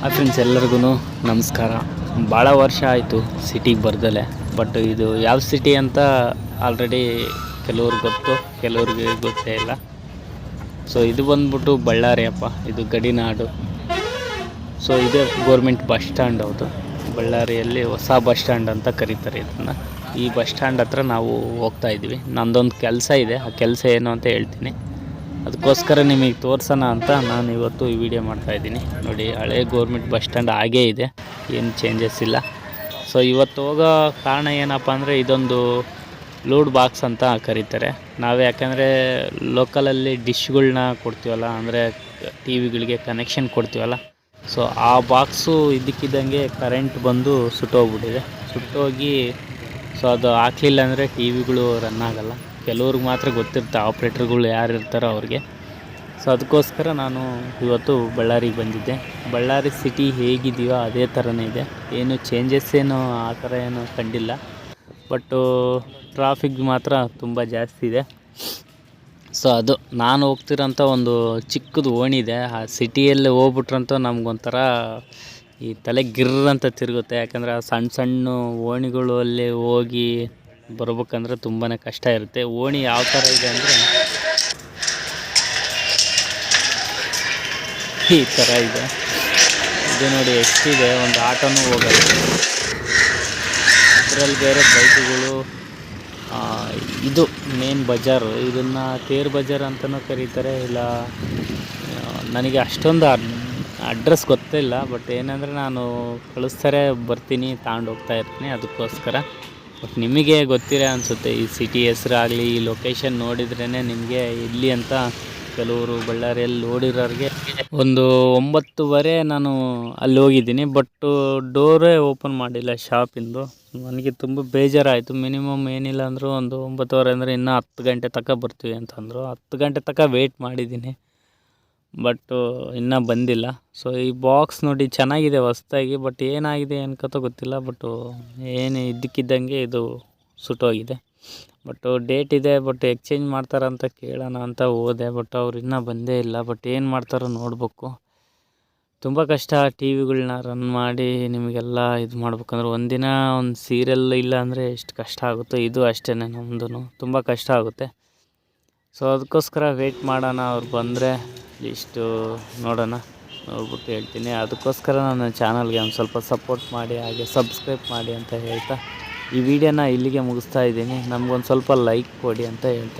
Hi friends ಎಲ್ಲರಿಗೂ ನಮಸ್ಕಾರ. ಭಾಳ ವರ್ಷ ಆಯಿತು ಸಿಟಿಗೆ ಬರ್ದಲೆ ಬಟ್ ಇದು ಯಾವ ಸಿಟಿ ಅಂತ ಆಲ್ರೆಡಿ ಕೆಲವ್ರಿಗೆ ಗೊತ್ತು, ಕೆಲವ್ರಿಗೆ ಗೊತ್ತೇ ಇಲ್ಲ. ಸೊ ಇದು ಬಂದ್ಬಿಟ್ಟು ಬಳ್ಳಾರಿ ಅಪ್ಪ, ಇದು ಗಡಿನಾಡು. ಸೊ ಇದೇ ಗೋರ್ಮೆಂಟ್ ಬಸ್ ಸ್ಟ್ಯಾಂಡ್ ಹೌದು. ಬಳ್ಳಾರಿಯಲ್ಲಿ ಹೊಸ ಬಸ್ ಸ್ಟ್ಯಾಂಡ್ ಅಂತ ಕರೀತಾರೆ ಇದನ್ನು. ಈ ಬಸ್ ಸ್ಟ್ಯಾಂಡ್ ಹತ್ರ ನಾವು ಹೋಗ್ತಾ ಇದ್ವಿ ನಂದೊಂದು ಕೆಲಸ ಇದೆ, ಆ ಕೆಲಸ ಏನು ಅಂತ ಹೇಳ್ತೀನಿ. ಅದಕ್ಕೋಸ್ಕರ ನಿಮಗೆ ತೋರಿಸೋಣ ಅಂತ ನಾನು ಇವತ್ತು ಈ ವಿಡಿಯೋ ಮಾಡ್ತಾ ಇದ್ದೀನಿ. ನೋಡಿ, ಹಳೆ ಗೌರ್ಮೆಂಟ್ ಬಸ್ ಸ್ಟ್ಯಾಂಡ್ ಹಾಗೇ ಇದೆ. ಏನು ಚೇಂಜಸ್ ಇಲ್ಲ. ಸೊ ಇವತ್ತು ಹೋಗೋ ಕಾರಣ ಏನಪ್ಪ ಅಂದರೆ ಇದೊಂದು ಲೂಡ್ ಬಾಕ್ಸ್ ಅಂತ ಕರೀತಾರೆ. ನಾವು ಯಾಕಂದರೆ ಲೋಕಲಲ್ಲಿ ಡಿಶ್ಗಳನ್ನ ಕೊಡ್ತೀವಲ್ಲ, ಅಂದರೆ ಟಿ ವಿಗಳಿಗೆ ಕನೆಕ್ಷನ್ ಕೊಡ್ತೀವಲ್ಲ. ಸೊ ಆ ಬಾಕ್ಸು ಇದ್ದಕ್ಕಿದ್ದಂಗೆ ಕರೆಂಟ್ ಬಂದು ಸುಟ್ಟೋಗ್ಬಿಟ್ಟಿದೆ. ಸುಟ್ಟೋಗಿ ಸೊ ಅದು ಹಾಕ್ಲಿಲ್ಲ ಅಂದರೆ ಟಿ ವಿಗಳು ರನ್ ಆಗಲ್ಲ. ಕೆಲವ್ರಿಗೆ ಮಾತ್ರ ಗೊತ್ತಿರುತ್ತೆ ಆಪ್ರೇಟರ್ಗಳು ಯಾರು ಇರ್ತಾರೋ ಅವ್ರಿಗೆ. ಸೊ ಅದಕ್ಕೋಸ್ಕರ ನಾನು ಇವತ್ತು ಬಳ್ಳಾರಿಗೆ ಬಂದಿದ್ದೆ. ಬಳ್ಳಾರಿ ಸಿಟಿ ಹೇಗಿದೆಯೋ ಅದೇ ಥರನೇ ಇದೆ. ಏನು ಚೇಂಜಸ್ ಏನು ಆ ಥರ ಏನು ಕಂಡಿಲ್ಲ. ಬಟ್ಟು ಟ್ರಾಫಿಕ್ ಮಾತ್ರ ತುಂಬ ಜಾಸ್ತಿ ಇದೆ. ಸೊ ಅದು ನಾನು ಹೋಗ್ತಿರೋಂಥ ಒಂದು ಚಿಕ್ಕದು ಓಣಿ ಇದೆ. ಆ ಸಿಟಿಯಲ್ಲಿ ಹೋಗ್ಬಿಟ್ರಂತೂ ನಮಗೊಂಥರ ಈ ತಲೆ ಗಿರ್ರಂತ ತಿರುಗುತ್ತೆ. ಯಾಕಂದರೆ ಸಣ್ಣ ಸಣ್ಣ ಓಣಿಗಳು ಅಲ್ಲಿ ಹೋಗಿ ಬರ್ಬೇಕಂದ್ರೆ ತುಂಬಾ ಕಷ್ಟ ಇರುತ್ತೆ. ಓಣಿ ಯಾವ ಥರ ಇದೆ ಅಂದರೆ ಈ ಥರ ಇದೆ. ಇದು ನೋಡಿ ಎಷ್ಟಿದೆ, ಒಂದು ಆಟೋನೂ ಹೋಗಲ್ಲ. ಅದರಲ್ಲಿ ಬೇರೆ ಬೈಕುಗಳು ಇದು ಮೇನ್ ಬಜಾರು. ಇದನ್ನು ತೇರ್ ಬಜಾರ್ ಅಂತಲೂ ಕರೀತಾರೆ. ಇಲ್ಲ, ನನಗೆ ಅಷ್ಟೊಂದು ಅಡ್ರೆಸ್ ಗೊತ್ತಿಲ್ಲ. ಬಟ್ ಏನಂದರೆ ನಾನು ಕಳಿಸ್ತಾರೆ, ಬರ್ತೀನಿ, ತಗೊಂಡು ಹೋಗ್ತಾ ಇರ್ತೀನಿ. ಅದಕ್ಕೋಸ್ಕರ. ಬಟ್ ನಿಮಗೆ ಗೊತ್ತಿರೋ ಅನಿಸುತ್ತೆ, ಈ ಸಿಟಿ ಹೆಸರಾಗಲಿ, ಈ ಲೊಕೇಶನ್ ನೋಡಿದ್ರೇ ನಿಮಗೆ ಇಲ್ಲಿ ಅಂತ ಕೆಲವರು ಬಳ್ಳಾರಿಯಲ್ಲಿ ನೋಡಿರೋರಿಗೆ. ಒಂದು ಒಂಬತ್ತುವರೆ ನಾನು ಅಲ್ಲಿ ಹೋಗಿದ್ದೀನಿ ಬಟ್ ಡೋರೇ ಓಪನ್ ಮಾಡಿಲ್ಲ ಶಾಪಿಂದು ನನಗೆ ತುಂಬ ಬೇಜಾರಾಯಿತು ಮಿನಿಮಮ್ ಏನಿಲ್ಲ ಅಂದರೂ ಒಂದು ಒಂಬತ್ತುವರೆ ಅಂದರೆ ಇನ್ನೂ ಹತ್ತು ಗಂಟೆ ತನಕ ಬರ್ತೀವಿ ಅಂತಂದರು. ಹತ್ತು ಗಂಟೆ ತನಕ ವೆಯ್ಟ್ ಮಾಡಿದ್ದೀನಿ. ಬಟ್ಟು ಇನ್ನೂ ಬಂದಿಲ್ಲ. ಸೊ ಈ ಬಾಕ್ಸ್ ನೋಡಿ ಚೆನ್ನಾಗಿದೆ ಹೊಸ್ದಾಗಿ ಬಟ್ ಏನಾಗಿದೆ ಅನ್ಕೋತ ಗೊತ್ತಿಲ್ಲ ಬಟ್ಟು ಏನು ಇದ್ದಕ್ಕಿದ್ದಂಗೆ ಇದು ಸುಟ್ಟೋಗಿದೆ. ಬಟ್ಟು ಡೇಟ್ ಇದೆ ಬಟ್ ಎಕ್ಸ್ಚೇಂಜ್ ಮಾಡ್ತಾರಂತ ಕೇಳೋಣ ಅಂತ ಹೋದೆ ಬಟ್ ಅವ್ರು ಇನ್ನೂ ಬಂದೇ ಇಲ್ಲ ಬಟ್ ಏನು ಮಾಡ್ತಾರೋ ನೋಡಬೇಕು. ತುಂಬ ಕಷ್ಟ ಟಿ ವಿಗಳನ್ನ ರನ್ ಮಾಡಿ ನಿಮಗೆಲ್ಲ ಇದು ಮಾಡ್ಬೇಕಂದ್ರೆ ಒಂದಿನ ಒಂದು ಸೀರಿಯಲ್ ಇಲ್ಲ ಅಂದರೆ ಎಷ್ಟು ಕಷ್ಟ ಆಗುತ್ತೋ, ಇದು ಅಷ್ಟೇ ನಮ್ಮದು ತುಂಬ ಕಷ್ಟ ಆಗುತ್ತೆ. ಸೊ ಅದಕ್ಕೋಸ್ಕರ ವೆಯ್ಟ್ ಮಾಡೋಣ, ಅವ್ರು ಬಂದರೆ. ಇಷ್ಟು ನೋಡೋಣ, ನೋಡ್ಬಿಟ್ಟು ಹೇಳ್ತೀನಿ. ಅದಕ್ಕೋಸ್ಕರ ನನ್ನ ಚಾನಲ್ಗೆ ಒಂದು ಸ್ವಲ್ಪ ಸಪೋರ್ಟ್ ಮಾಡಿ, ಹಾಗೆ ಸಬ್ಸ್ಕ್ರೈಬ್ ಮಾಡಿ ಅಂತ ಹೇಳ್ತಾ ಈ ವಿಡಿಯೋನ ಇಲ್ಲಿಗೆ ಮುಗಿಸ್ತಾ ಇದ್ದೀನಿ. ನಮಗೊಂದು ಸ್ವಲ್ಪ ಲೈಕ್ ಕೊಡಿ ಅಂತ ಹೇಳ್ತಾ